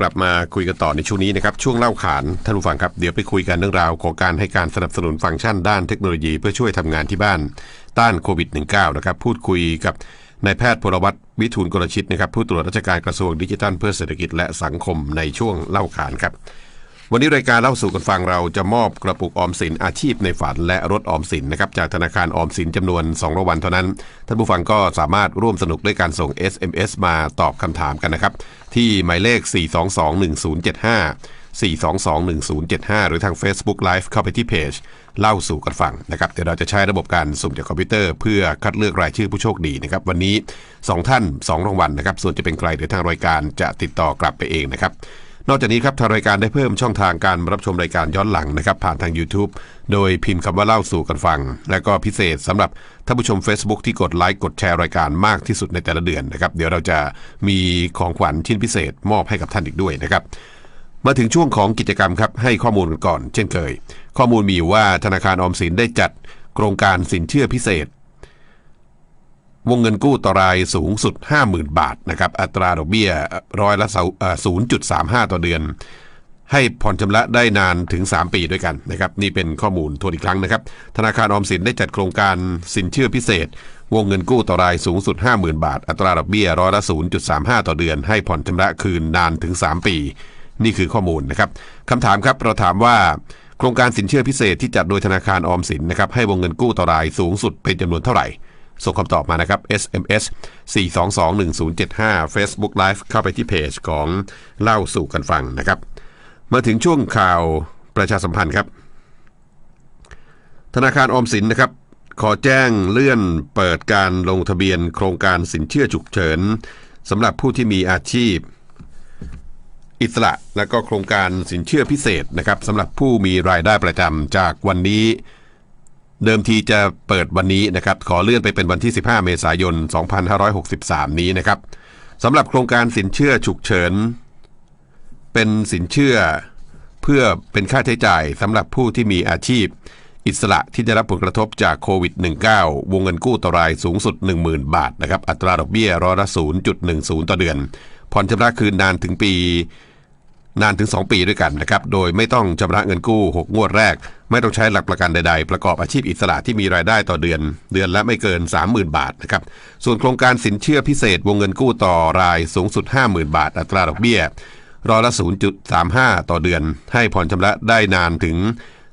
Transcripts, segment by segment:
กลับมาคุยกันต่อในช่วงนี้นะครับ ช่วงเล่าขานท่านผู้ฟังครับ เดี๋ยวไปคุยกันเรื่องราวของการให้การสนับสนุนฟังก์ชันด้านเทคโนโลยีเพื่อช่วยทำงานที่บ้าน ต้านโควิด -19 นะครับ พูดคุยกับนายแพทย์พลวัตวิทูลกรชิตนะครับผู้ตรวจราชการกระทรวงดิจิทัลเพื่อเศรษฐกิจและสังคมในช่วงเล่าขานครับ วันนี้รายการเล่าสู่กันฟังเราจะมอบกระปุกออมสินอาชีพในฝันและรถออมสินนะครับจากธนาคารออมสินจำนวน2รางวัลเท่านั้น ท่านผู้ฟังก็สามารถร่วมสนุกด้วยการส่ง SMS มาตอบคำถามกันนะครับ ที่หมายเลข 4221075 4221075 หรือทาง Facebook Live เข้าไปที่เพจเล่าสู่กันฟังนะครับเดี๋ยวเราจะใช้ระบบการสุ่มจากคอมพิวเตอร์เพื่อคัดเลือกรายชื่อผู้โชคดีนะครับวันนี้ 2 ท่าน 2รางวัลนะครับส่วนจะเป็นใครเดี๋ยวทางรายการจะติดต่อกลับไปเองนะครับ นอกจากนี้ครับทางรายการได้เพิ่มช่องทางการรับชมรายการย้อนหลังนะครับ ผ่านทาง YouTube โดยพิมพ์คำว่าเล่าสู่กันฟัง และก็พิเศษสำหรับท่านผู้ชม Facebook ที่กดไลค์กดแชร์รายการมากที่สุดในแต่ละเดือนนะครับ เดี๋ยวเราจะมีของขวัญชิ้นพิเศษมอบให้กับท่านอีกด้วยนะครับมาถึงช่วงของกิจกรรมครับให้ข้อมูลก่อน เช่นเคย ข้อมูลมีอยู่ว่าธนาคารออมสินได้จัดโครงการสินเชื่อพิเศษ วงเงินกู้ต่อรายสูงสุด 50,000 บาทนะครับอัตราดอกเบี้ยร้อยละ0.35 ต่อเดือน ให้ผ่อนชำระได้นานถึง 3 ปีด้วยกันนะครับนี่เป็นข้อมูลทวนอีกครั้งนะครับ ธนาคารออมสินได้จัดโครงการสินเชื่อพิเศษ วงเงินกู้ต่อรายสูงสุด 50,000 บาท อัตราดอกเบี้ยร้อยละ0.35 ต่อเดือน ให้ผ่อนชำระคืนนานถึง 3 ปี นี่คือข้อมูลนะครับคำถามครับเราถามว่าโครงการสินเชื่อพิเศษที่จัดโดยธนาคารออมสินนะครับให้วงเงินกู้ต่อรายสูงสุดเป็นจำนวนเท่าไหร่ ส่งคำตอบมานะครับ SMS 4221075 Facebook Live เข้าไปที่เพจของเล่าสู่กันฟังนะครับ มาถึงช่วงข่าวประชาสัมพันธ์ครับ ธนาคารออมสินนะครับ ขอแจ้งเลื่อนเปิดการลงทะเบียนโครงการสินเชื่อฉุกเฉินสำหรับผู้ที่มีอาชีพ อิสระและก็โครงการสินเชื่อพิเศษนะครับสำหรับผู้มีรายได้ประจำจากวันนี้ เดิมทีจะเปิดวันนี้นะครับขอเลื่อนไปเป็นวันที่ 15 เมษายน 2563 นี้นะครับสำหรับโครงการสินเชื่อฉุกเฉิน เป็นสินเชื่อเพื่อเป็นค่าใช้จ่ายสำหรับผู้ที่มีอาชีพ อิสระที่ได้รับผลกระทบจากโควิด -19 วงเงินกู้ต่อรายสูงสุด 10,000 บาทนะครับอัตราดอกเบี้ยร้อยละ0.10 ต่อเดือน ผ่อนชำระคืนนานถึงปี นานถึง 2 ปีด้วยกันนะครับ โดยไม่ต้องชำระเงินกู้ 6 งวดแรก ไม่ต้องใช้หลักประกันใดๆ ประกอบอาชีพอิสระที่มีรายได้ต่อเดือน เดือนละไม่เกิน 30,000 บาทนะครับ ส่วนโครงการสินเชื่อพิเศษวงเงินกู้ต่อรายสูงสุด 50,000 บาท อัตราดอกเบี้ยร้อยละ 0.35 ต่อเดือน ให้ผ่อนชำระได้นานถึง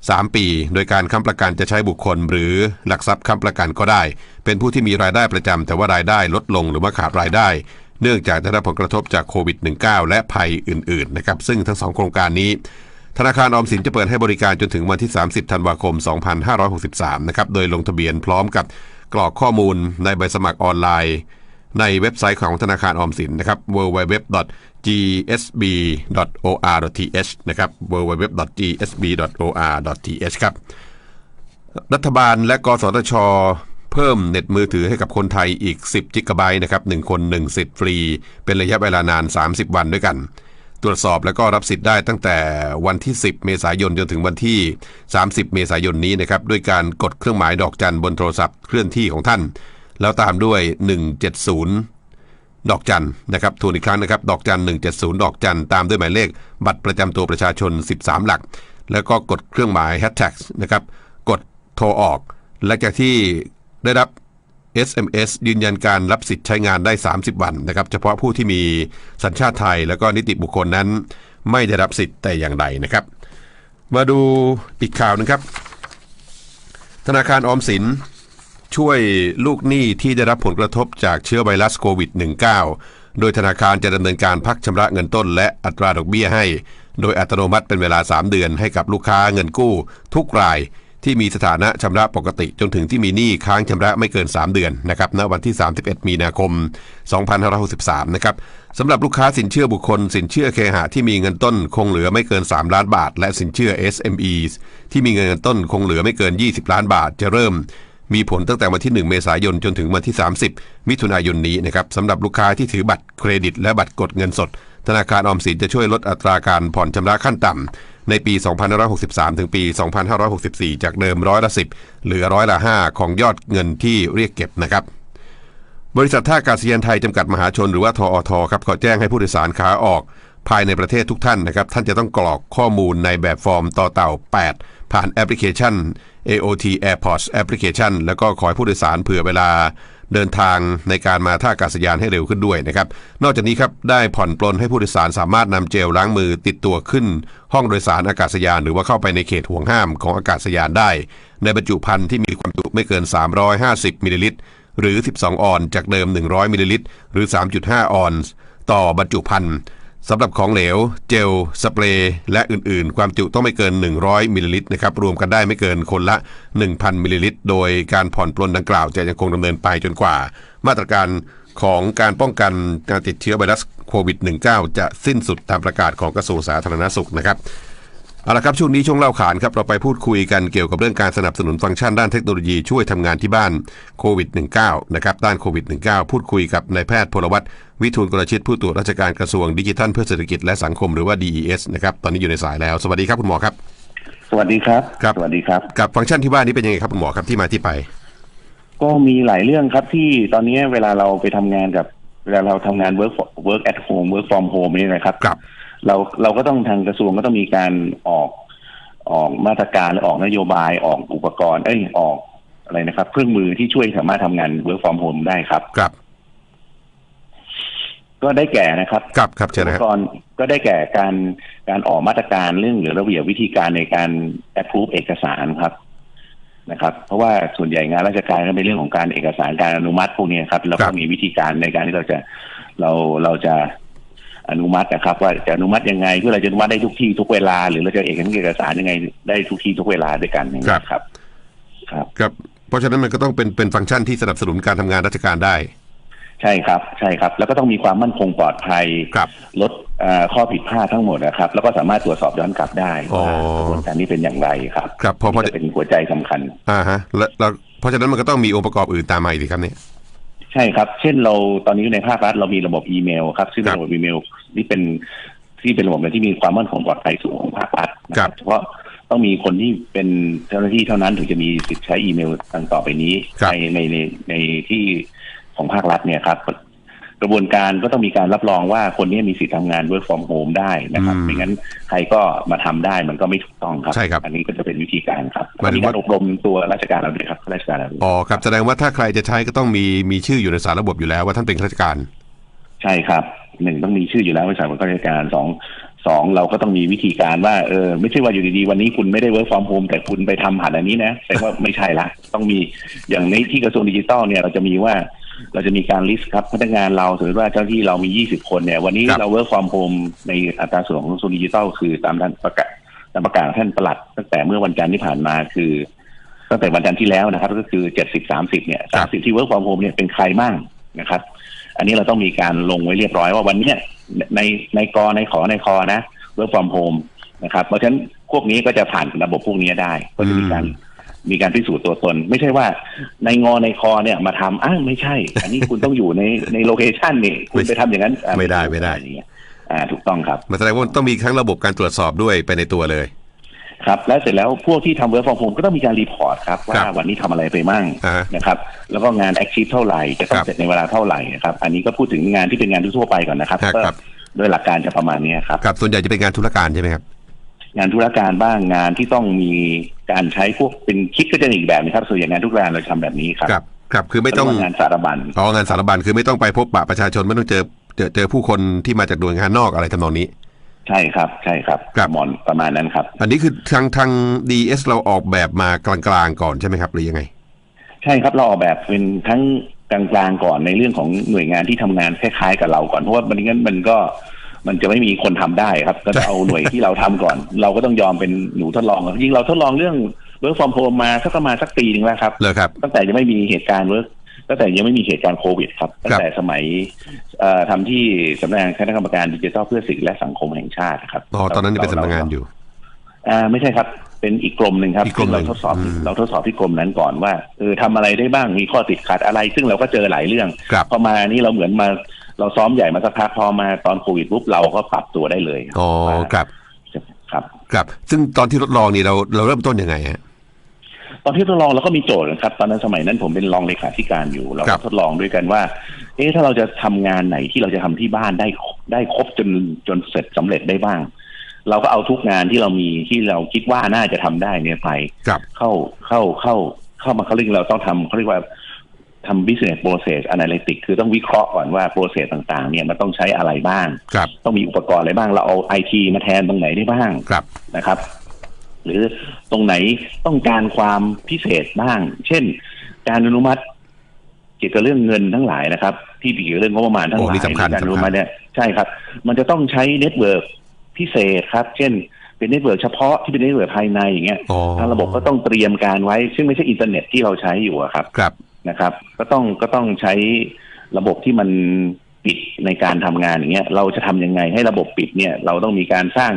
3 ปี โดยการค้ำประกันจะใช้บุคคล หรือหลักทรัพย์ค้ำประกันก็ได้ เป็นผู้ที่มีรายได้ประจำแต่ว่ารายได้ลดลงหรือว่าขาดรายได้ เนื่องจากได้รับผลกระทบจากโควิด -19 และภัยอื่นๆนะครับซึ่งทั้งสองโครงการนี้ ธนาคารออมสินจะเปิดให้บริการจนถึงวันที่ 30 ธันวาคม 2563 นะครับโดยลงทะเบียนพร้อมกับกรอกข้อมูลในใบสมัครออนไลน์ ในเว็บไซต์ของธนาคารออมสินนะครับ www.gsb.or.th นะครับ www.gsb.or.th ครับรัฐบาลและกสทช เพิ่มเน็ตมือถือให้กับคนไทยอีก 10 จิกะไบต์นะครับ1คน 1 สิทธิ์ฟรี เป็นระยะเวลานาน 30 วันด้วยกัน ตรวจสอบแล้วก็รับสิทธิ์ได้ตั้งแต่วันที่ 10 เมษายนจนถึงวันที่ 30 เมษายนนี้นะครับด้วยการกดเครื่องหมายดอกจันบนโทรศัพท์เคลื่อนที่ของท่าน แล้วตามด้วย 170ดอกจันนะครับทวนอีกครั้งนะครับ ดอกจัน 170 ดอกจัน ตามด้วยหมายเลข บัตรประจำตัวประชาชน 13 หลักแล้วก็กดเครื่องหมายแฮชแท็กนะครับ กดโทรออก หลังจากที่ ได้รับ SMS ยืนยันการรับสิทธิ์ใช้งานได้ 30 วันนะครับ เฉพาะผู้ที่มีสัญชาติไทยแล้วก็นิติบุคคลนั้น ไม่ได้รับสิทธิ์แต่อย่างใดนะครับ มาดูอีกข่าวหนึงครับ ธนาคารออมสินช่วยลูกหนี้ที่ได้รับผลกระทบจากเชื้อไวรัสโควิด -19 โดยธนาคารจะดำเนินการพักชำระเงินต้น และอัตราดอกเบี้ยให้ โดยอัตโนมัติเป็นเวลา 3 เดือนให้กับลูกค้าเงินกู้ ทุกราย ที่มีสถานะชำระปกติจนถึงที่มีหนี้ค้างชำระไม่เกิน 3 เดือนนะครับณวันที่ 31 มีนาคม 2563 นะครับสำหรับลูกค้าสินเชื่อบุคคล สินเชื่อเคหะที่มีเงินต้นคงเหลือไม่เกิน 3 ล้านบาท และสินเชื่อ SME ที่มีเงินต้นคงเหลือไม่เกิน 20 ล้านบาท จะเริ่ม มีผลตั้งแต่วันที่ 1 เมษายนจนถึงวันที่ 30 มิถุนายนนี้นะครับสำหรับลูกค้าที่ถือบัตรเครดิต และบัตรกดเงินสด ธนาคารออมสินจะช่วยลดอัตราการผ่อนชำระขั้นต่ำในปี 2563 ถึงปี 2564 จากเดิมร้อยละ 10 เหลือร้อยละ 5 ของยอดเงินที่เรียกเก็บนะครับบริษัทท่าอากาศยานไทยจำกัดมหาชนหรือว่าทออทครับขอแจ้งให้ผู้โดยสารขาออก ภายในประเทศทุกท่านนะครับ ท่านจะต้องกรอกข้อมูลในแบบฟอร์มต่อเต่า 8 ผ่านแอปพลิเคชัน AOT Airports Application แล้วก็ขอให้ผู้โดยสารเผื่อเวลา เดินทางในการมาท่าอากาศยานให้เร็วขึ้นด้วยนะครับ นอกจากนี้ครับได้ผ่อนปลนให้ผู้โดยสารสามารถนำเจลล้างมือติดตัวขึ้น ห้องโดยสารอากาศยาน หรือว่าเข้าไปในเขตห่วงห้ามของอากาศยานได้ ในบรรจุภัณฑ์ที่มีความจุไม่เกิน 350มิลลิลิตรหรือ 12 ออน จากเดิม 100มิลลิลิตรหรือ 3.5 ออน ต่อบรรจุภัณฑ์ สำหรับของเหลว เจล สเปรย์ และอื่นๆ ความจุต้องไม่เกิน 100มิลลิลิตรนะครับ รวมกันได้ไม่เกินคนละ 1,000มิลลิลิตร โดยการผ่อนปลนดังกล่าวจะยังคงดำเนินไปจนกว่า มาตรการของการป้องกันการติดเชื้อไวรัสโควิด -19 จะสิ้นสุดตามประกาศของกระทรวงสาธารณสุขนะครับ เอาละครับช่วงนี้ช่วงเล่าขานครับเราไปพูดคุยกันเกี่ยวกับเรื่องการสนับสนุนฟังก์ชันด้านเทคโนโลยีช่วยทำงานที่บ้านโควิด -19 นะครับด้านโควิด -19 พูดคุยกับนายแพทย์พลวัตวิทูลกรชิตผู้ตรวจราชการกระทรวงดิจิทัลเพื่อเศรษฐกิจและสังคมหรือว่า DES นะครับตอนนี้อยู่ในสายแล้ว สวัสดีครับคุณหมอครับ สวัสดีครับครับสวัสดีครับกับฟังก์ชันที่ว่านี้เป็นยังไงครับคุณหมอครับที่มาที่ไป ก็มีหลายเรื่องครับที่ตอนนี้เวลาเราไปทำงานกับเวลาเราทำงาน work for- work at home work from home นี่นะครับครับ เราเราก็ต้องทางกระทรวงก็ต้องมีการออกออกมาตรการหรือออกนโยบายออกอุปกรณ์เอ้ยออกอะไรนะครับ เครื่องมือที่ช่วยสามารถทำงาน work from home ได้ครับครับ ก็ได้แก่นะครับครับครับเชิญอุนะปครับกรณ์ก็ได้แก่การการออกมาตรการเรื่องหรือระเบียบวิธีการในการ approve เอกสารครับนะครับ เพราะว่าส่วนใหญ่งานราชการก็เป็นเรื่องของการเอกสารการอนุมัติพวกนี้ครับ แล้วครัก็บมีวิธีการในการที่เราจะเราเราจะ อนุมัตินะครับ ว่าจะอนุมัติยังไงเพื่อเราจะอนุมัติได้ทุกที่ทุกเวลา หรือเราจะเอกเอกสารยังไงได้ทุกที่ทุกเวลาด้วยกันอย่างนี้ยครับ ครับครับ เพราะฉะนั้นมันก็ต้องเป็นเป็นฟังก์ชันที่สนับสนุนการทำงานราชการได้ใช่ครับใช่ครับ แล้วก็ต้องมีความมั่นคงปลอดภัยครับลดเอ่อข้อผิดพลาดทั้งหมดนะครับ แล้วก็สามารถตรวจสอบย้อนกลับได้อ๋อว่ากระบวนการนี้เป็นอย่างไรครับ ครับเพราะเพราะนี่จะเป็นหัวใจสำคัญอ่าฮะแล้วแล้วเพราะฉะนั้นมันก็ต้องมีองค์ประกอบอื่นตามมาอีกสิครับเนี่ย ใช่ครับ เช่นเราตอนนี้ในภาครัฐเรามีระบบอีเมลครับซึ่งครัเป็นบระบบอีเมลที่เป็นที่เป็นระบบที่มีความมั่นคงปลอดภัยสูงของภาครัฐนะครับเฉพาะต้องมีคนที่เป็นเจ้าหน้าที่เท่านั้นถึงจะมีสิทธิ์ใช้อีเมลต่างต่อไปนี้ครับในในในในที่ของภาครัฐเนี่ยครับ กระบวนการก็ต้องมีการรับรองว่าคนนี้มีสิทธิ์ทำงาน work from home ได้นะครับอืมไม่งั้นใครก็มาทำได้มันก็ไม่ถูกต้องครับ ใช่ครับ อันนี้ก็จะเป็นวิธีการครับหมายถึมีงว่าการอบรมตัวราชการเราด้วยครับข้าราชการเราด้วยอ๋อครับ แสดงว่าถ้าใครจะใช้ก็ต้องมีมีชื่ออยู่ในสารระบบอยู่แล้วว่าท่านเป็นข้าราชการ ใช่ครับหนึ่งต้องมีชื่ออยู่แล้วบริษัทของข้าราชการสองสองเราก็ต้องมีวิธีการว่าเออไม่ใช่ว่าอยู่ดีๆ วันนี้คุณไม่ได้ work from home แต่คุณไปทำผ่านอันนี้นะแสดงว่าไม่ใช่ละ ต้องมีอย่างในที่กระทรวงดิจิทัลเนี่ยเราจะมีว่า เราจะมีการลิสต์ครับพนักงานเราสมมติว่าเจ้าหน้าที่เรามี 20 คนเนี่ย วันนี้ครับเรา work from home ในอัตราส่วนของกระทรวงดิจิทัลคือตามท่านประกาศตามประกาศของท่านประหลัด ตั้งแต่เมื่อวันจันทร์ที่ผ่านมาคือ ตั้งแต่วันจันทร์ที่แล้วนะครับ ก็คือ70 30เนี่ยครับ30ที่ work from home เนี่ยเป็นใครมั่งนะครับ อันนี้เราต้องมีการลงไว้เรียบร้อยว่าวันเนี้ยในในกอในขอในคอนะ work from home นะครับ เพราะฉะนั้นพวกนี้ก็จะผ่านระบบพวกนี้ได้ก็จะมีการ มีการพิสูจน์ตัวตน ไม่ใช่ว่าในงอในคอเนี่ยมาทำอ้าวไม่ใช่ อันนี้คุณต้องอยู่ในในโลเคชันนี่คุณไปทำอย่างนั้นอะไม่ได้ไม่ได้อย่างเงี้ยอ่าถูกต้องครับมันแสดงว่าต้องมีทั้งระบบการตรวจสอบด้วยไปในตัวเลยครับแล้วเสร็จแล้วพวกที่ทำ work from home ก็ต้องมีการรีพอร์ตครับครัว่าบวันนี้ทำอะไรไปมั่งอ่านะครับแล้วก็งาน active เท่าไหร่จะต้อคงรับเสร็จในเวลาเท่าไหร่นะครับอันนี้ก็พูดถึงงานที่เป็นงานทั่วๆไปก่อนนะครับครับก็ครับโดยหลักการจะประมาณนี้ครับครับส่วนใหญ่จะเป็นงานธุรการใช่ไหมครับ งานธุรการบ้างงานที่ต้องมีการใช้พวกเป็นคิดก็จะอีกแบบนะครับ ส่วนใหญ่งานธุรการเราทำแบบนี้ครับครับครับคือไม่ต้องเรียกว่างานสารบัญอ๋องานสารบัญคือไม่ต้องไปพบปะประชาชนไม่ต้องเจอเจอเจอผู้คนที่มาจากหน่วยงานนอกอะไรทำนองนี้ ใช่ครับใช่ครับครับหมอนประมาณนั้นครับ อันนี้คือทางทาง DS เราออกแบบมากลางๆก่อนใช่ไหมครับ หรือยังไง ใช่ครับเราออกแบบเป็นทั้งกลางๆก่อนในเรื่องของหน่วยงานที่ทำงานคล้ายๆกับเราก่อนเพราะว่ามันงั้นมันก็ มันจะไม่มีคนทำได้ครับ ก็จะเอาหน่วยที่เราทำก่อน เราก็ต้องยอมเป็นหนูทดลองจริงๆเราทดลองเรื่อง work from home มาสักประมาณสักปีหนึ่งแล้วครับเลยครับ ตั้งแต่ยังไม่มีเหตุการณ์เวิร์กตั้งแต่ยังไม่มีเหตุการณ์โควิดครับ ตั้งแต่สมัยเอ่อทำที่สำนักงานคณะกรรมการดิจิทัลเพื่อสิทธิและสังคมแห่งชาติครับอ๋อตอนนั้นยังเป็นสำนักงานอยู่อ่าไม่ใช่ครับ เป็นอีกกรมหนึ่งครับอีกกรมหนึ่งเราทดสอบอืมเราทดสอบที่กรมนั้นก่อนว่าเออทำอะไรได้บ้างมีข้อติดขัดอะไร ซึ่งเราก็เจอหลายเรื่องครับพอมานี่เราเหมือนมา เราซ้อมใหญ่มาสักพักพอมาตอนโควิดปุ๊บเราก็ปรับตัวได้เลยอ๋อว่าครับครับครับ ซึ่งตอนที่ทดลองนี่เราเราเริ่มต้นยังไงฮะตอนที่ทดลองเราก็มีโจทย์นะครับ ตอนนั้นสมัยนั้นผมเป็นรองเลขาธิการอยู่ เราครัก็บทดลองด้วยกันว่า เอ๊ะถ้าเราจะทำงานไหนที่เราจะทำที่บ้านได้ได้ครบจนจนเสร็จสำเร็จได้บ้าง เราก็เอาทุกงานที่เรามีที่เราคิดว่าน่าจะทำได้เนี่ยไปครับเข้าเข้าเข้าเข้ามาเขาเรียกเราต้องทำเขาเรียกว่า ทำ business process analytics คือต้องวิเคราะห์ก่อนว่า process ต่างๆ เนี่ยมันต้องใช้อะไรบ้าง ครับ ต้องมีอุปกรณ์อะไรบ้าง เราเอาไอทีมาแทนตรงไหนได้บ้างครับ นะครับ หรือตรงไหนต้องการความพิเศษบ้าง เช่น การอนุมัติเกี่ยวกับเรื่องเงินทั้งหลายนะครับ ที่เกี่ยวกับเรื่องงบประมาณทั้งหโอ้ลายนี่สำคัญ การอนุสำคัมัญติเนี่ยใช่ครับ มันจะต้องใช้เน็ตเวิร์กพิเศษครับ เช่น เป็นเน็ตเวิร์กเฉพาะที่เป็นเน็ตเวิร์กภายในอย่างเงี้ยอ๋อทางระบบก็ต้องเตรียมการไว้ ซึ่งไม่ใช่อินเทอร์เน็ตที่เราใช้อยู่อะครับ ครับ นะครับ ก็ต้องก็ต้องใช้ระบบที่มันปิดในการทำงานอย่างเงี้ย เราจะทำยังไงให้ระบบปิดเนี่ย เราต้องมีการสร้าง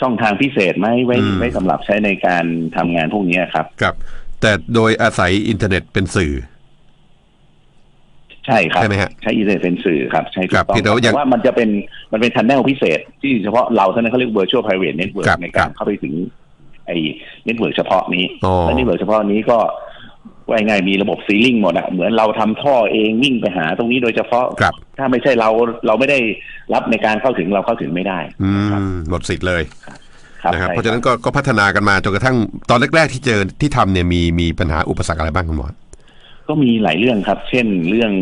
ช่องทางพิเศษไหมไว้อืมไว้สำหรับใช้ในการทำงานพวกเนี้ยครับ ครับ แต่โดยอาศัยอินเทอร์เน็ตเป็นสื่อ ใช่ครับใช่ไหมฮะใช้อินเทอร์เน็ตเป็นสื่อครับ ใช้ถูครักบต้องเพียงแต่ว่ายังแต่ว่ามันจะเป็นมันเป็นทันแนลพิเศษ ที่เฉพาะเราเท่านั้นเขาเรียก virtual private network ครับในครัการบเข้าไปถึงไอ้เน็ตเวิร์กเฉพาะนี้อ๋อและเน็ตเวิร์กเฉพาะนี้ก็ ว่าง่ายๆมีระบบซีลิงหมดอะเหมือนเราทำท่อเองวิ่งไปหาตรงนี้โดยเฉพาะครับถ้าไม่ใช่เราเราไม่ได้รับในการเข้าถึงเราเข้าถึงไม่ได้อืนะครับมหมดสิทธิ์เลยครับนะครับใช่เพราะฉะนั้นก็ก็พัฒนากันมาจนกระทั่งตอนแรก ๆ ที่เจอที่ทำเนี่ยมีมีปัญหาอุปสรรคอะไรบ้างคุณหมอก็มีหลายเรื่องครับ เช่นเรื่อง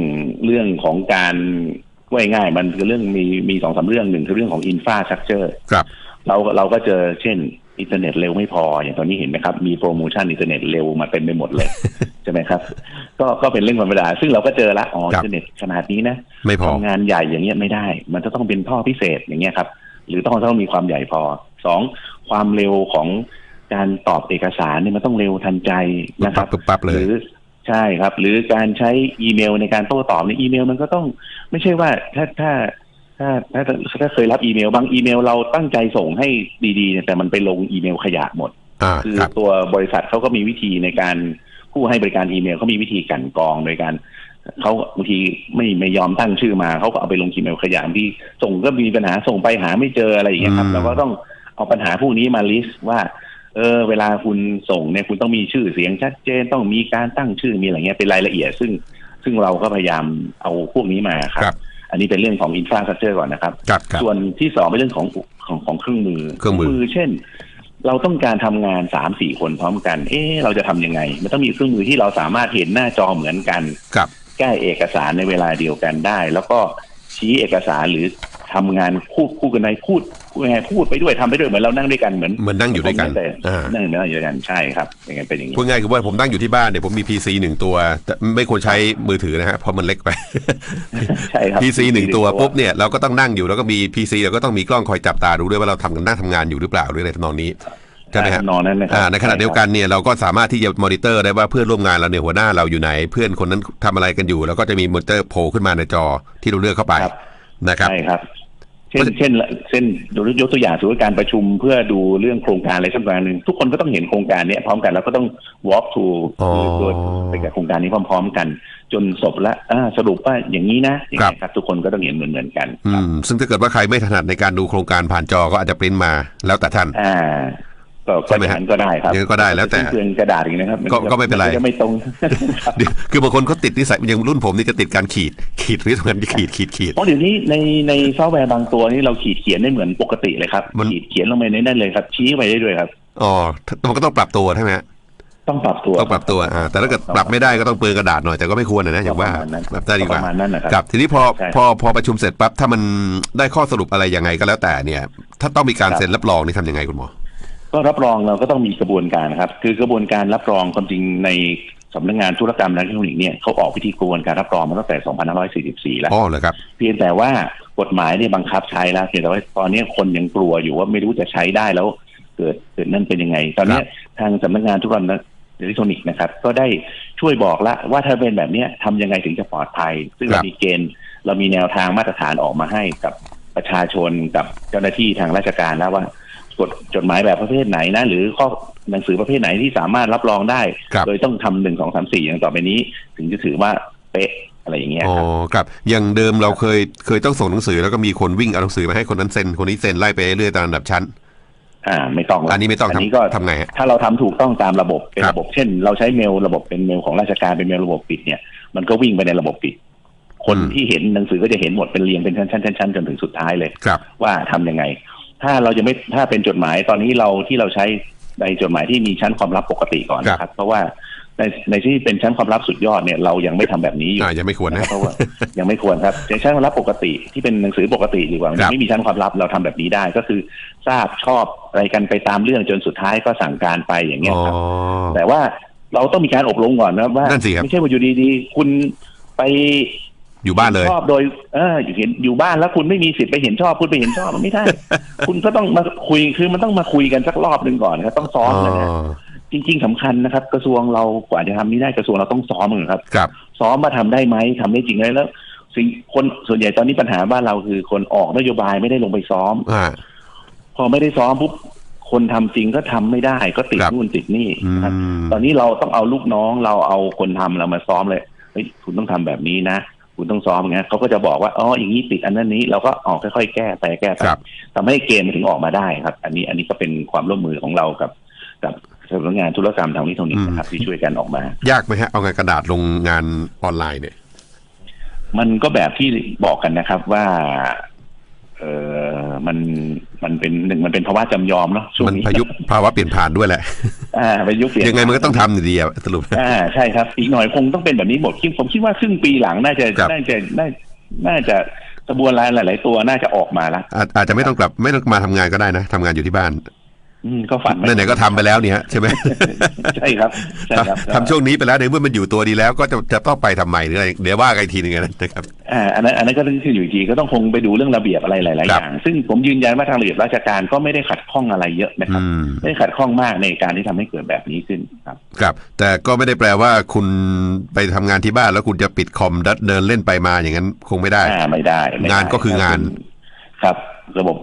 เรื่องของการว่าง่ายๆมันคือเรื่องมีมีสองสามเรื่องหนึ่งคือเรื่องของอินฟาสตรักเจอร์ครับ เราเราก็เจอเช่นอินเทอร์เน็ตเร็วไม่พอ อย่างตอนนี้เห็นไหมครับ มีโปรโมชั่นอินเทอร์เน็ตเร็วมาเต็มไปหมดเลย ใช่ไหมครับ ก็ก็เป็นเรื่องธรรมดา ซึ่งเราก็เจอละอ๋อครัอิบนเทอร์เน็ตขนาดนี้นะไม่พอทำงานใหญ่อย่างเงี้ยไม่ได้ มันจะต้องเป็นท่อพิเศษอย่างเงี้ยครับ หรือต้องต้องมีความใหญ่พอสองความเร็วของการตอบเอกสารเนี่ยมันต้องเร็วทันใจปุ๊บนะคปั๊รับบปุ๊บปั๊บเลหยรือใช่ครับ หรือการใช้อีเมลในการโต้ตอบในอีเมล มันก็ต้องไม่ใช่ว่าถ้าถ้า ถ้าถ้าถ้าเคยรับอีเมลบางอีเมลเราตั้งใจส่งให้ดีๆเนี่ยแต่มันไปลงอีเมลขยะหมด อ่าคือครับ ตัวบริษัทเขาก็มีวิธีในการผู้ให้บริการอีเมลเขามีวิธีกลันกรองโดยการเขาบางทีไม่ไม่ยอมตั้งชื่อมาเขาก็เอาไปลงอีเมลขยะที่ส่งก็มีปัญหาส่งไปหาไม่เจออะไรอย่างเงี้ยครับอืม เราก็ต้องเอาปัญหาพวกนี้มาลิสต์ว่า เออ เวลาคุณส่งเนี่ยคุณต้องมีชื่อเสียงชัดเจนต้องมีการตั้งชื่อมีอะไรเงี้ยเป็นรายละเอียด ซึ่งซึ่งเราก็พยายามเอาพวกนี้มาครับ ครับ อันนี้เป็นเรื่องของอินฟราสตรักเจอร์ก่อนนะครับ ครับครับ ส่วนที่สองเป็นเรื่องของของของเครื่องมือเครื่องมือ เช่น เราต้องการทำงานสามสี่คนพร้อมกัน เอ๊ะเราจะทำยังไง มันต้องมีเครื่องมือที่เราสามารถเห็นหน้าจอเหมือนกัน ครับ แก้เอกสารในเวลาเดียวกันได้ แล้วก็ชี้เอกสารหรือ ทำงานคู่คู่กันในพูดพูดยังไงพูดไปด้วยทำไปด้วยเหมือนเรานั่งด้วยกันเหมือนเหมือนนั่งอยู่ด้วยกันแต่อ่านั่งนั่งอยู่ด้วยกันใช่ครับอย่างนั้นเป็นอย่างนี้พูดง่ายคือว่าผมนั่งอยู่ที่บ้านเนี่ยผมมี PC หนึ่งตัวแต่ไม่ควรใช้มือถือนะฮะเพราะมันเล็กไปใช่ครับ PC หนึ่งตัวปุ๊บเนี่ยเราก็ต้องนั่งอยู่แล้วก็มี PC เราก็ต้องมีกล้องคอยจับตาดูด้วยว่าเราทำกันนั่งทำงานอยู่หรือเปล่าหรืออะไรทำนองนี้ใช่ไหมฮะนอนนั้นนะครัอ่าในขณะเดียวกันเนี่ยเราก็สามารถที่จะมอนิเตอร์ได้ว่าเพื่อนร่วมงานเราเนี่ยหัวหน้าเราอยู่ไหน เพื่อนคนนั้นทำอะไรกันอยู่ แล้วก็จะมีมอนิเตอร์โผล่ขึ้นมาในจอที่เราเลือกเข้าไปครับนะครับใช่ครับ เช่นเช่นเช่นยกตัวอย่างสมมติการประชุมเพื่อดูเรื่องโครงการอะไรสักอย่างหนึ่งทุกคนก็ต้องเห็นโครงการเนี้ยพร้อมกันแล้วก็ต้อง walk through อ๋อโดยไปกับโครงการนี้พร้อม ๆ กัน จนจบแล้วอ่าสรุปว่าอย่างนี้นะอย่างนี้ยครับทุกคนก็ต้องเห็นเหมือนๆกันอืมซึ่งถ้าเกิดว่าใครไม่ถนัดในการดูโครงการผ่านจอก็อาจจะปริ้นมาแล้วแต่ท่านอ่า ก็ใช่ก็ไหมอฮะย่างนั้นก็ได้ครับอย่างนั้นก็ได้แล้วแต่เพื่อนกระดาษอย่างนี้นะครับก็ก็ไม่เป็นไรจะไม่ตรงเดี๋ยวคือบางคนเขาติดนิสัยอย่างรุ่นผมนี่จะติดการขีด ขีดไว้ตรงนั้นขีดขีดขีดเพราะเดี๋ยวนี้ในในซอฟต์แวร์บางตัวนี่เราขีดเขียนได้เหมือนปกติเลยครับมันขีดเขียนลงไปในนั่นเลยครับ ชี้ไปได้ด้วยครับอ๋อมันก็ต้องปรับตัวใช่ไหมฮะต้องปรับตัวต้องปรับตัวอ่าแต่ถ้าเกิดปรับไม่ได้ก็ต้องเปลืองกระดาษหน่อยแต่ก็ไม่ควรนะนะอย่างว่าประมาณนั้นปรับได้ดีกว่าประมาณนั้นนะครับครับทีนี้พอใช่พอพอประชุมเสร็จปั๊บถ้ามันได้ข้อสรุปอะไรยังไงก็แล้วแต่เนี่ย ถ้าต้องมีการครับเซ็นรับรองนี่ทำยังไงคุณหมอ ก็รับรองเราก็ต้องมีกระบวนการครับ คือกระบวนการรับรองความจริงในสำนักงานธุรกรรมและอิเล็กทรอนิกส์เนี่ยเขาออกพิธีกระบวนการรับรองมาตั้งแต่ 2544 แล้วอ๋อเหรอครับ เพียงแต่ว่ากฎหมายเนี่ยบังคับใช้แล้วเพียงแต่ว่าตอนนี้คนยังกลัวอยู่ว่าไม่รู้จะใช้ได้แล้ว เกิดเกิดนั่นเป็นยังไง ตอนนี้ทางสำนักงานธุรกรรมอิเล็กทรอนิกส์นะครับก็ได้ช่วยบอกละว่าถ้าเป็นแบบเนี้ยทำยังไงถึงจะปลอดภัย ซึ่งครัเราบมีเกณฑ์เรามีแนวทางมาตรฐานออกมาให้กับประชาชนกับเจ้าหน้าที่ทางราชการแล้วว่า กฎจดหมายแบบประเภทไหนนะ หรือข้อหนังสือประเภทไหนที่สามารถรับรองได้ ครับ โดยต้องทำหนึ่งสองสามสี่อย่างต่อไปนี้ ถึงจะถือว่าเป๊ะอะไรอย่างเงี้ยอ๋อครับ ครับอย่างเดิมเราเคยเคยต้องส่งหนังสือแล้วก็มีคนวิ่งเอาหนังสือมาให้คนนั้นเซ็นคนนี้เซ็นไล่ไปเรื่อยๆตามลำดับชั้น อ่า ไม่ต้องละอันนี้ไม่ต้องอันนี้ทำก็ทำไงฮะ ถ้าเราทำถูกต้องตามระบบเป็นครับ ระบบ เช่น เราใช้เมลระบบเป็นเมลของราชการเป็นเมลระบบปิดเนี่ย มันก็วิ่งไปในระบบปิดคคนที่เห็นหนังสือก็จะเห็นหมดเป็นเรียงเป็นชั้นๆๆๆจนถึงสุดท้ายเลย ครับ ว่าทำยังไง ถ้าเราจะไม่ถ้าเป็นจดหมายตอนนี้เราที่เราใช้ในจดหมายที่มีชั้นความลับปกติก่อนนะคครัรับบเพราะว่าในในที่เป็นชั้นความลับสุดยอดเนี่ยเรายังไม่ทำแบบนี้อยู่อ่ายังไม่ควรนะนะเพราะว่ายังไม่ควรครับในชั้นความลับปกติที่เป็นหนังสือปกติดีกว่าครัยับงไม่มีชั้นความลับเราทำแบบนี้ได้ก็คือทราบชอบอะไรกันไปตามเรื่องจนสุดท้ายก็สั่งการไปอย่างเงี้ยอ๋อครับ แต่ว่าเราต้องมีการอบรมก่อนนะครับว่านั่นสิครับไม่ใช่ว่าอยู่ดีๆคุณไป อยู่บ้านเลยชอบโดยเอออยู่เห็นอยู่บ้านแล้วคุณไม่มีสิทธิ์ไปเห็นชอบคุณไปเห็นชอบมันไม่ได้ คุณก็ต้องมาคุยคือมันต้องมาคุยกันสักรอบหนึ่งก่อนครับต้องซ้อมกันนะจริง ๆสำคัญนะครับ กระทรวงเรากว่าจะทำนี้ได้กระทรวงเราต้องซ้อมกันครับครับ ซ้อมมาทำได้ไหมทำได้จริงไหมแล้ว สิ่งคนส่วนใหญ่ตอนนี้ปัญหาบ้านเราคือคนออกนโยบายไม่ได้ลงไปซ้อมอ่าพอไม่ได้ซ้อมปุ๊บคนทำจริงก็ทำไม่ได้ก็ติดครับนู่นติดนี่นะครับอืมตอนนี้เราต้องเอาลูกน้องเราเอาคนทำเรามาซ้อมเลยเฮ้ยคุณต้องทำแบบนี้นะ คุณต้องซ้อมอย่างเงี้ยเขาก็จะบอกว่าอ๋ออย่างนี้ติดอันนั้นนี้เราก็ออกค่อยๆ แก้ไปแก้ไปครับทำให้เกมมันถึงออกมาได้ครับ อันนี้อันนี้ก็เป็นความร่วมมือของเรากับกับสำนักงานธุรกรรมทางวิทย์นะครับที่ช่วยกันออกมา ยากไหมฮะเอางานกระดาษลงงานออนไลน์เนี่ย มันก็แบบที่บอกกันนะครับว่า เออ มันมันเป็นหนึ่งมันเป็นภาวะจำยอมเนาะช่วงมันนี้พายุภาวะเปลี่ยนผ่านด้วยแหละอ่าพายุเปลี่ยนยังไงมันก็ต้องทำอยู่ดีอะสรุปอ่าใช่ครับ อีกหน่อยคงต้องเป็นแบบนี้หมดคิดผมคิดว่าครึ่งปีหลังน่าจะครับน่าจะน่าน่าจะกระบวนการหลาย ๆ ตัวน่าจะออกมาแล้วอาจอาจจะไม่ต้องกลับไม่ต้องมาทำงานก็ได้นะทำงานอยู่ที่บ้าน อืมก็ฝันว้ไหนๆก็ทำไปแล้วเนี่ยฮะใช่ไหมใช่ครับใช่ครับทำช่วงนี้ไปแล้วในเมื่อมันอยู่ตัวดีแล้วก็จะจะต้องไปทำไมหรืออะไรเดี๋ยวว่ากันอีกทีหนึงนะครับอ่าอันนั้นอันนั้นก็ต้องขึ้นอยู่อีกทีก็ต้องคงไปดูเรื่องระเบียบอะไรหลายๆครัอบย่าง ซึ่งผมยืนยันว่าทางระเบียบราชการก็ไม่ได้ขัดข้องอะไรเยอะนะครับอืมไม่ได้ขัดข้องมากในการที่ทำให้เกิดแบบนี้ขึ้นครับ ครับ แต่ก็ไม่ได้แปลว่าคุณไปทำงานที่บ้านแล้วคุณจะปิดคอมเดินเล่นไปมาอย่างนั้นคงไม่ได้อ่าไม่ได้ไม่ได้งานก็คืองานครับ ระบบ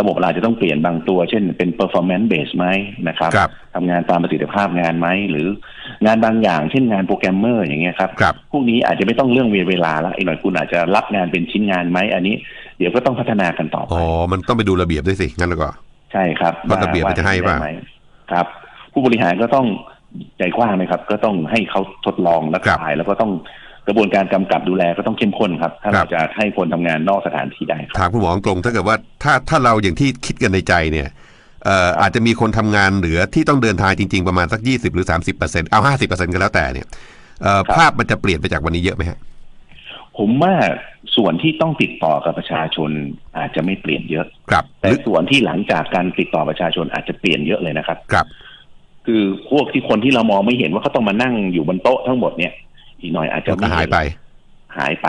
ระบบเราจะต้องเปลี่ยนบางตัว เช่นเป็น performance base ไหมนะครับครับทำงานตามประสิทธิภาพงานไหม หรืองานบางอย่าง เช่นงานโปรแกรมเมอร์อย่างเงี้ยครับครับพวกนี้อาจจะไม่ต้องเรื่องเวลาละอีกหน่อยคุณอาจจะรับงานเป็นชิ้นงานไหม อันนี้เดี๋ยวก็ต้องพัฒนากันต่อไปอ๋อ มันต้องไปดูระเบียบด้วยสิ งั้นแล้วก็ ใช่ครับว่าระเบียบมันจะให้ป่ะได้ไมครับ ผู้บริหารก็ต้องใจกว้างนะครับ ก็ต้องให้เขาทดลองและครับขายแล้วก็ต้อง กระบวนการกำกับดูแลก็ต้องเข้มข้นครับ ถ้าครัเราบจะให้คนทำงานนอกสถานที่ได้ครับถามคุณหมอตรงๆถ้าเกิดว่าถ้าถ้าเราอย่างที่คิดกันในใจเนี่ยเอ่ออาจจะมีคนทำงานเหลือที่ต้องเดินทางจริง ๆ ประมาณสัก 20 หรือ 30เปอร์เซ็นต์เอา50เปอร์เซ็นต์ก็แล้วแต่เนี่ยเอ่อครับภาพมันจะเปลี่ยนไปจากวันนี้เยอะไหมฮะผมว่าส่วนที่ต้องติดต่อกับประชาชนอาจจะไม่เปลี่ยนเยอะครับ แต่หรือส่วนที่หลังจากการติดต่อประชาชนอาจจะเปลี่ยนเยอะเลยนะครับครับ คือพวกที่คนที่เรามองไม่เห็นว่าเขาต้องมานั่งอยู่บนโต๊ะทั้งหมดเนี่ย อีกหน่อยอาจจะมันก็ม่หายไป หายไป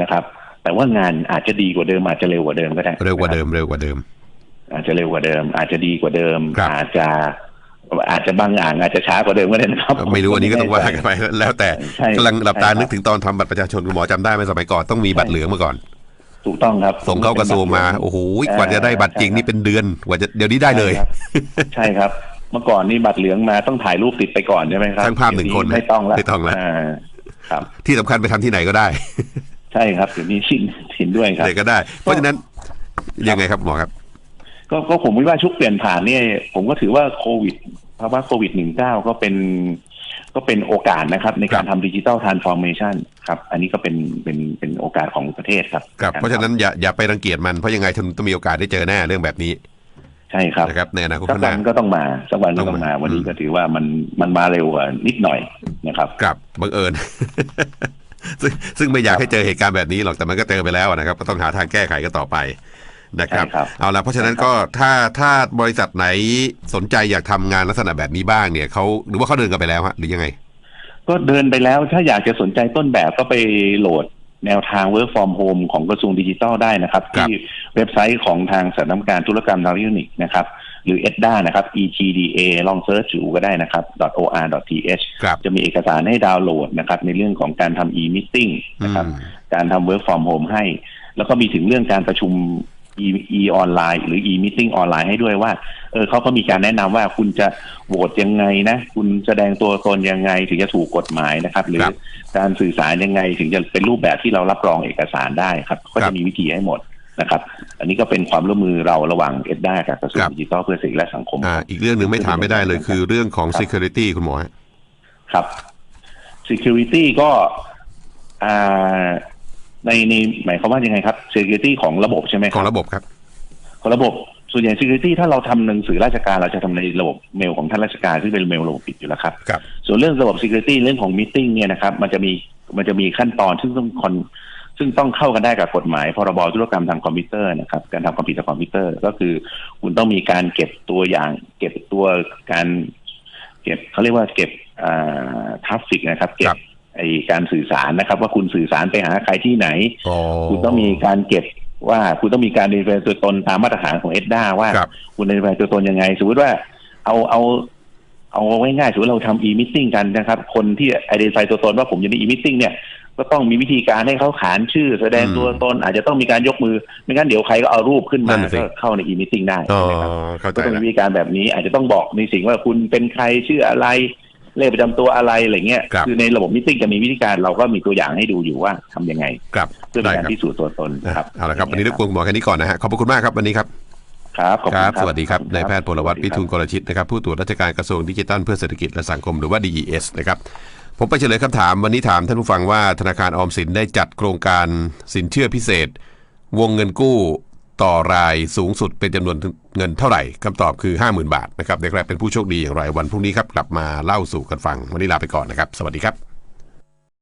นะครับ แต่ว่างานอาจจะดีกว่าเดิมอาจจะเร็วกว่าเดิมก็ได้เร็วกว่าเดิมเร็วกว่าเดิม อาจจะเร็วกว่าเดิม อาจจะดีกว่าเดิมครับอาจจะอาจจะบางอย่างอาจจะช้ากว่าเดิมก็ได้นะครับ ไม่รู้อันนี้ก็ต้องว่ากันไปแล้วแต่ใช่กำลังหลับตาใช่ครับนึกถึงตอนทำบัตรประชาชนคุณหมอจำได้ไหมสมัยก่อนต้องมีบัตรเหลืองมาก่อน ถูกต้องครับ ส่งเข้ากระทรวงมาโอ้โหกว่าจะได้บัตรจริงนี่เป็นเดือนกว่าจะเดี๋ยวนี้ได้เลย ใช่ครับใช่ครับเมื่อก่อนนี่บัตรเหลืองมาต้องถ่ายรูปติดไปก่อนใช่ไหมครับทั้งภาพหนึ่งคนเดี๋ยวไม่ต้องแล้วไม่ต้องแล้วา ครับ ที่สำคัญไปทำที่ไหนก็ได้ ใช่ครับเดี๋ยวนี้ชินชินด้วยครับเลยก็ได้ เพราะฉะนั้นยังไงครับหมอครับ ก็ก็ผมคิดว่าชุกเปลี่ยนผ่านเนี่ยผมก็ถือว่าโควิดภาวะโควิดหนึ่งเก้าก็เป็นก็เป็นโอกาสนะครับ ในการทำดิจิ t a ลทรานส์ฟอร์เมชันครับ อันนี้ก็เป็นเป็นเป็นโอกาสของประเทศครับครับ เพราะฉะนั้นอย่าอย่าไปรังเกียจมันเพราะยังไงทุนต้องมีโอกาสได้เจอแน่เรื่องแบบนี้ ใช่ครับนะครับในอนาคตสักข้างหวัน้านก็ต้องมาสักวันก็ต้ต้อองงมามา วันนี้อืมก็ถือว่ามันมันมาเร็วกว่านิดหน่อยนะครับครับบังเอิญซึ่งซึ่งไม่อยากให้เจอเหตุการณ์แบบนี้หรอกแต่มันก็เจอไปแล้วนะครับ ก็ต้องหาทางแก้ไขกันต่อไปนะครับใช่ครับเอาละเพราะฉะนั้นก็ถ้าถ้าบริษัทไหนสนใจอยากทำงานลักษณะแบบนี้บ้างเนี่ยเขาหรือว่าเขาเดินกันไปแล้วฮะหรือยังไง ก็เดินไปแล้วถ้าอยากจะสนใจต้นแบบก็ไปโหลด แนวทาง Work from Home ของกระทรวงดิจิทัลได้นะครับครับ ที่เว็บไซต์ของทางสำนักงานธุรกรรมทางอิเล็กทรอนิกส์นะครับ หรือ EDDA นะครับ EGDA ลองเซิร์ชดูก็ได้นะครับ .or.th ครับจะมีเอกสารให้ดาวน์โหลดนะครับ ในเรื่องของการทำ e-meeting นะครับอืมการทำ work from home ให้ แล้วก็มีถึงเรื่องการประชุม e e ออนไลน์หรือ e meeting ออนไลน์ให้ด้วยว่า เออเขาก็มีการแนะนำว่าคุณจะโหวตยังไงนะ คุณแสดงตัวตนยังไงถึงจะถูกกฎหมายนะครับ หรือครับการสื่อสารยังไงถึงจะเป็นรูปแบบที่เรารับรองเอกสารได้ครับ ก็ครัจะบมีวิธีให้หมดนะครับ อันนี้ก็เป็นความร่วมมือเราระหว่างเอ็ดด้ากับกระทรวงครับดิจิทัลเพื่อสิ่งและสังคมอ่าอีกเรื่องหนึ่งไม่ถามไม่ได้เลย คือเรื่องของครับ security คุณหมอฮะครับ security ก็อ่า ในในหมายความว่ายังไงครับ security ของระบบใช่ไหมคขรัอบงระบบครับ ของระบบส่วนใหญ่ security ถ้าเราทำหนังสือราชการเราจะทำในระบบเมลของท่านราชการซึ่งเป็นเมลระบบปิดอยู่แล้วครับ ครับ ส่วนเรื่องระบบ security เรื่องของ meeting เนี่ยนะครับมันจะมีมันจะมีขั้นตอนซึ่งต้องคอนซึ่งต้องเข้ากันได้กับกฎหมาย พรบธุรกรรมทางคอมพิวเตอร์นะครับการทำความผิดทางคอมพิวเตอร์ก็คือ คุณต้องมีการเก็บตัวอย่าง เก็บตัวการ เก็บเขาเรียกว่าเก็บทัฟฟิกนะครับ เก็ครับบ ไอการสื่อสารนะครับ ว่าคุณสื่อสารไปหาใครที่ไหนอ๋อคุณต้องมีการเก็บว่าคุณต้องมีการ identify ตัวตนตามมาตรฐานของเอ็ดด้าว่าครับคุณ identify ตัวตนยังไง สมมติว่าเอาเอาเอาไว้ง่ายๆสมมติเราทำ e-meeting กันนะครับ คนที่ identify ตัวตนว่าผมอยู่ใน e-meeting เนี่ย ก็ต้องมีวิธีการให้เขาขานชื่อ แสดงอืมตัวตนอาจจะต้องมีการยกมือ ไม่งั้นเดี๋ยวใครก็เอารูปขึ้นนั่มานน่ะสิก็เข้าใน e-meeting ได้อ๋อใช่ไหมครับเข้าใจก็ต้องแล้วมีวิธีการแบบนี้อาจจะต้องบอกในสิ่งว่าคุณเป็นใครชื่ออะไร เลขประจำตัวอะไรอะไรเงี้ยครับอในระบบ meeting จะมีวิธีการเราก็มีตัวอย่างให้ดูอยู่ว่าทำยังไงครับเพื่อเป็ได้นการครับพิสูจน์ตัวตนครับเอาละครับวันนี้รบกวนคุณหมอแค่นี้ก่อนนะฮะขอบพระคุณมากครับวันนี้ครับครับขอบคคุณรับ สวัสดีครับขอณนายแพทย์พลวัตรสสวิดีทูลกรชิตนะครับ ผู้ตรวจราชการกระทรวงดิจิทัลเพื่อเศรษฐกิจและสังคมหรือว่า DES นะครับ ผมไปเฉลยคำถามวันนี้ถามท่านผู้ฟังว่าธนาคารออมสินได้จัดโครงการสินเชื่อพิเศษ วงเงินกู้ ต่อรายสูงสุดเป็นจำนวนเงินเท่าไหร่คำตอบคือ 50,000 บาทนะครับเด็กแรกเป็นผู้โชคดีอย่างไรวันพรุ่งนี้ครับกลับมาเล่าสู่กันฟังวันนี้ลาไปก่อนนะครับ สวัสดีครับ